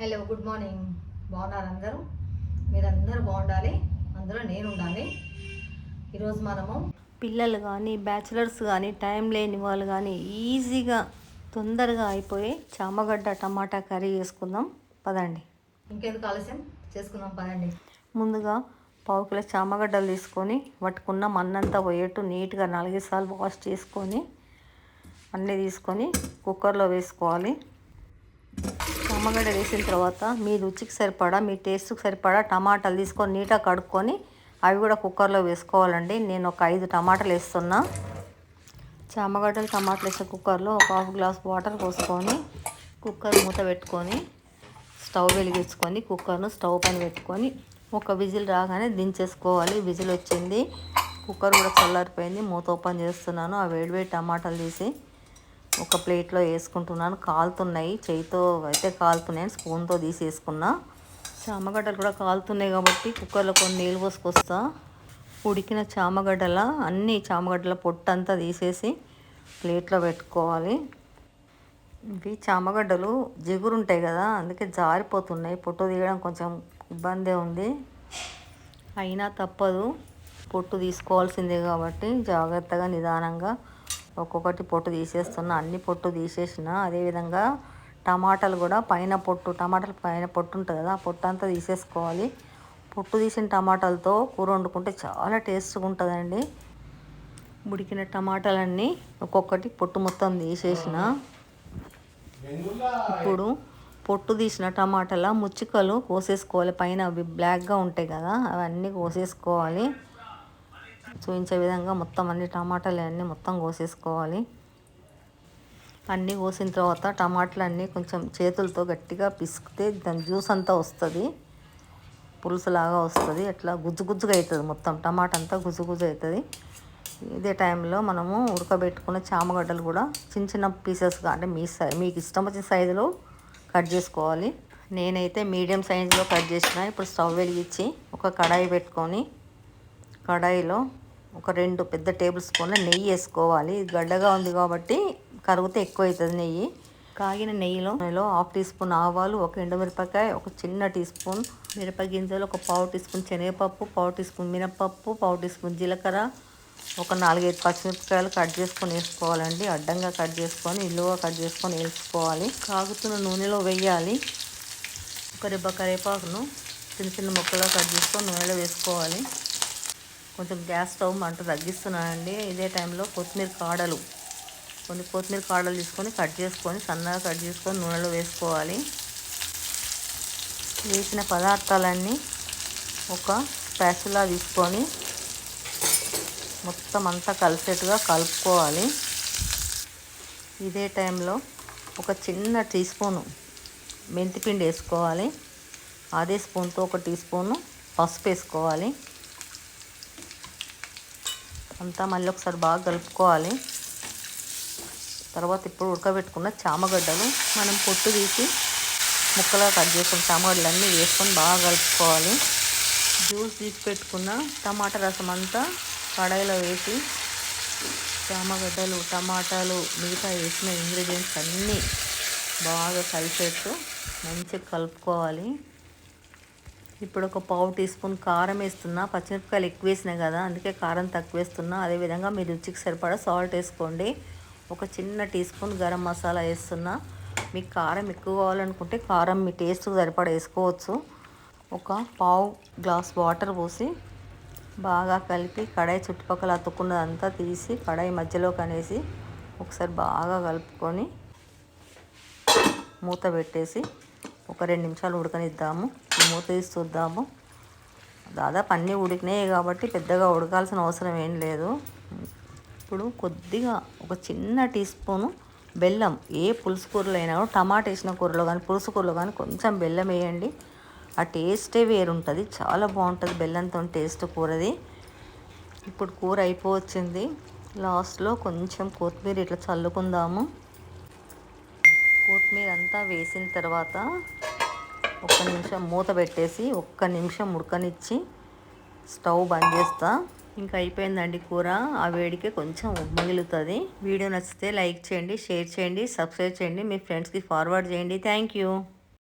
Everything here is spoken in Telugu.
హలో గుడ్ మార్నింగ్ బాగున్నారు అందరూ? మీరందరూ బాగుండాలి? అందులో నేను ఉండాలి ఈరోజు మనము పిల్లలు కానీ బ్యాచిలర్స్ కానీ టైం లేని వాళ్ళు కానీ ఈజీగా తొందరగా అయిపోయి చామగడ్డ టమాటా కర్రీ చేసుకుందాం. పదండి. ఇంకెందుకు ఆలస్యం? చేసుకుందాం పదండి. ముందుగా పావు కిలో చామగడ్డలు తీసుకొని పట్టుకున్న మన్నంతా పోయేట్టు నీట్గా నాలుగైదు సార్లు వాష్ చేసుకొని అన్నీ తీసుకొని కుక్కర్లో వేసుకోవాలి. అమ్మగడ్డ వేసిన తర్వాత మీ రుచికి సరిపడా మీ టేస్ట్కి సరిపడా టమాటాలు తీసుకొని నీట్గా కడుక్కొని అవి కూడా కుక్కర్లో వేసుకోవాలండి. నేను ఒక ఐదు టమాటాలు వేస్తున్నా. చామగడ్డలు టమాటాలు వేసిన కుక్కర్లో ఒక హాఫ్ గ్లాస్ వాటర్ పోసుకొని కుక్కర్ మూత పెట్టుకొని స్టవ్ వెలిగించుకొని కుక్కర్ను స్టవ్ పైన పెట్టుకొని ఒక విజిల్ రాగానే దించేసుకోవాలి. విజిల్ వచ్చింది. కుక్కర్ కూడా చల్లారిపోయింది. మూత ఓపెన్ చేస్తున్నాను. ఆ వేడివేడి టమాటాలు తీసి ఒక ప్లేట్లో వేసుకుంటున్నాను. కాలుతున్నాయి. చేయితో అయితే కాలుతున్నాయి. స్పూన్తో తీసేసుకున్నా. చామగడ్డలు కూడా కాలుతున్నాయి కాబట్టి కుక్కర్లో కొన్ని నీళ్ళు పోసుకొస్తా. ఉడికిన చామగడ్డల అన్ని చామగడ్డల పొట్టంతా తీసేసి ప్లేట్లో పెట్టుకోవాలి. ఇవి చామగడ్డలు జిగురు ఉంటాయి కదా అందుకే జారిపోతున్నాయి. పొట్టు తీయడం కొంచెం ఇబ్బందే ఉంది. అయినా తప్పదు. పొట్టు తీసుకోవాల్సిందే కాబట్టి జాగ్రత్తగా నిదానంగా ఒక్కొక్కటి పొట్టు తీసేస్తున్నా అన్ని పొట్టు తీసేసిన అదేవిధంగా టమాటాలు కూడా పైన పొట్టు టమాటాలు పైన పొట్టు ఉంటుంది కదా ఆ పొట్టు అంతా తీసేసుకోవాలి. పొట్టు తీసిన టమాటాలతో కూర వండుకుంటే చాలా టేస్ట్గా ఉంటుందండి. ఉడికిన టమాటాలన్నీ ఒక్కొక్కటి పొట్టు మొత్తం తీసేసిన. ఇప్పుడు పొట్టు తీసిన టమాటాల ముచ్చికలు కోసేసుకోవాలి. పైన అవి బ్లాక్గా ఉంటాయి కదా అవన్నీ కోసేసుకోవాలి. చూపించే విధంగా మొత్తం అన్ని టమాటాలు అన్నీ మొత్తం కోసేసుకోవాలి. అన్నీ కోసిన తర్వాత టమాటాలు అన్నీ కొంచెం చేతులతో గట్టిగా పిసికితే దాని జ్యూస్ అంతా వస్తుంది. పులుసులాగా వస్తుంది. అట్లా గుజ్జు గుజ్జుగా అవుతుంది మొత్తం. టమాటా అంతా గుజ్జు గుజ్జు అవుతుంది ఇదే టైంలో మనము ఉడకబెట్టుకున్న చామగడ్డలు కూడా చిన్న చిన్న పీసెస్గా అంటే మీ మీకు ఇష్టం వచ్చిన సైజులో కట్ చేసుకోవాలి. నేనైతే మీడియం సైజులో కట్ చేసిన. ఇప్పుడు స్టవ్ వెలిగించి ఒక కడాయి పెట్టుకొని కడాయిలో ఒక రెండు పెద్ద టేబుల్ స్పూన్ల నెయ్యి వేసుకోవాలి. గడ్డగా ఉంది కాబట్టి కరిగితే ఎక్కువ అవుతుంది నెయ్యి. కాగిన నెయ్యిలో నెయ్యిలో హాఫ్ టీ స్పూన్ ఆవాలు ఒక ఎండుమిరపకాయ ఒక చిన్న టీ స్పూన్ మిరప గింజలు ఒక పావు టీ స్పూన్ శనగపప్పు పావు టీ స్పూన్ మినపప్పు పావు టీ స్పూన్ జీలకర్ర ఒక నాలుగైదు పచ్చిమిరపకాయలు కట్ చేసుకొని వేసుకోవాలండి. అడ్డంగా కట్ చేసుకొని ఇల్లుగా కట్ చేసుకొని వేసుకోవాలి. కాగుతున్న నూనెలో వేయాలి. ఒక రెబ్బ కరివేపాకును చిన్న చిన్న ముక్కలుగా కట్ చేసుకొని నూనెలో వేసుకోవాలి. కొంచెం గ్యాస్ స్టవ్ మంట తగ్గిస్తున్నానండి. ఇదే టైంలో కొత్తిమీర కాడలు కొన్ని కొత్తిమీర కాడలు తీసుకొని కట్ చేసుకొని సన్నగా కట్ చేసుకొని నూనెలో వేసుకోవాలి. వేసిన పదార్థాలన్నీ ఒక స్పాచులా తీసుకొని మొత్తం అంతా కలిసేట్టుగా కలుపుకోవాలి. ఇదే టైంలో ఒక చిన్న టీ స్పూను మెంతిపిండి వేసుకోవాలి. అదే స్పూన్తో ఒక టీ స్పూను పసుపు వేసుకోవాలి. అంతా మళ్ళీ ఒకసారి బాగా కలుపుకోవాలి. తర్వాత ఇప్పుడు ఉడకబెట్టుకున్న చామగడ్డలు మనం పొట్టు తీసి ముక్కలా కట్ చేసుకున్న చామగడ్డలు అన్నీ వేసుకొని బాగా కలుపుకోవాలి. జ్యూస్ తీసి పెట్టుకున్న టమాటా రసం అంతా కడాయిలో వేసి చామగడ్డలు టమాటాలు మిగతా వేసిన ఇంగ్రీడియంట్స్ అన్నీ బాగా కలిసేట్టు మంచిగా కలుపుకోవాలి. ఇప్పుడు ఒక పావు టీ స్పూన్ కారం వేస్తున్నా. పచ్చిమిరపకాయలు ఎక్కువ వేసినాయి కదా అందుకే కారం తక్కువ వేస్తున్నా అదేవిధంగా మీ రుచికి సరిపడా సాల్ట్ వేసుకోండి. ఒక చిన్న టీ స్పూన్ గరం మసాలా వేస్తున్నా. మీకు కారం ఎక్కువ కావాలనుకుంటే కారం మీ టేస్ట్కి సరిపడా వేసుకోవచ్చు. ఒక పావు గ్లాస్ వాటర్ పోసి బాగా కలిపి కడాయి చుట్టుపక్కల అతుక్కున్నదంతా తీసి కడాయి మధ్యలో కనేసి ఒకసారి బాగా కలుపుకొని మూత పెట్టేసి ఒక రెండు నిమిషాలు ఉడకనిద్దాము. మూత తీసి చూద్దాము. దాదాపు అన్నీ ఉడికినాయి కాబట్టి పెద్దగా ఉడకాల్సిన అవసరం ఏం లేదు. ఇప్పుడు కొద్దిగా ఒక చిన్న టీ స్పూను బెల్లం ఏ పులుసు కూరలో అయినా టమాటా వేసిన కూరలో కానీ పులుసు కూరలో కానీ కొంచెం బెల్లం వేయండి. ఆ టేస్టే వేరుంటుంది. చాలా బాగుంటుంది బెల్లంతో టేస్ట్ కూరది. ఇప్పుడు కూర అయిపోవచ్చింది. లాస్ట్లో కొంచెం కొత్తిమీర ఇట్లా చల్లుకుందాము. కొత్తిమీర అంతా వేసిన తర్వాత ఒక్క నిమిషం మూత పెట్టేసి ఒక్క నిమిషం ఉడకనిచ్చి స్టవ్ బంద్ చేస్తా. ఇంకా అయిపోయిందండి కూర. ఆ వేడికే కొంచెం మిగులుతుంది. వీడియో నచ్చితే లైక్ చేయండి షేర్ చేయండి సబ్స్క్రైబ్ చేయండి. మీ ఫ్రెండ్స్కి ఫార్వర్డ్ చేయండి. Thank you.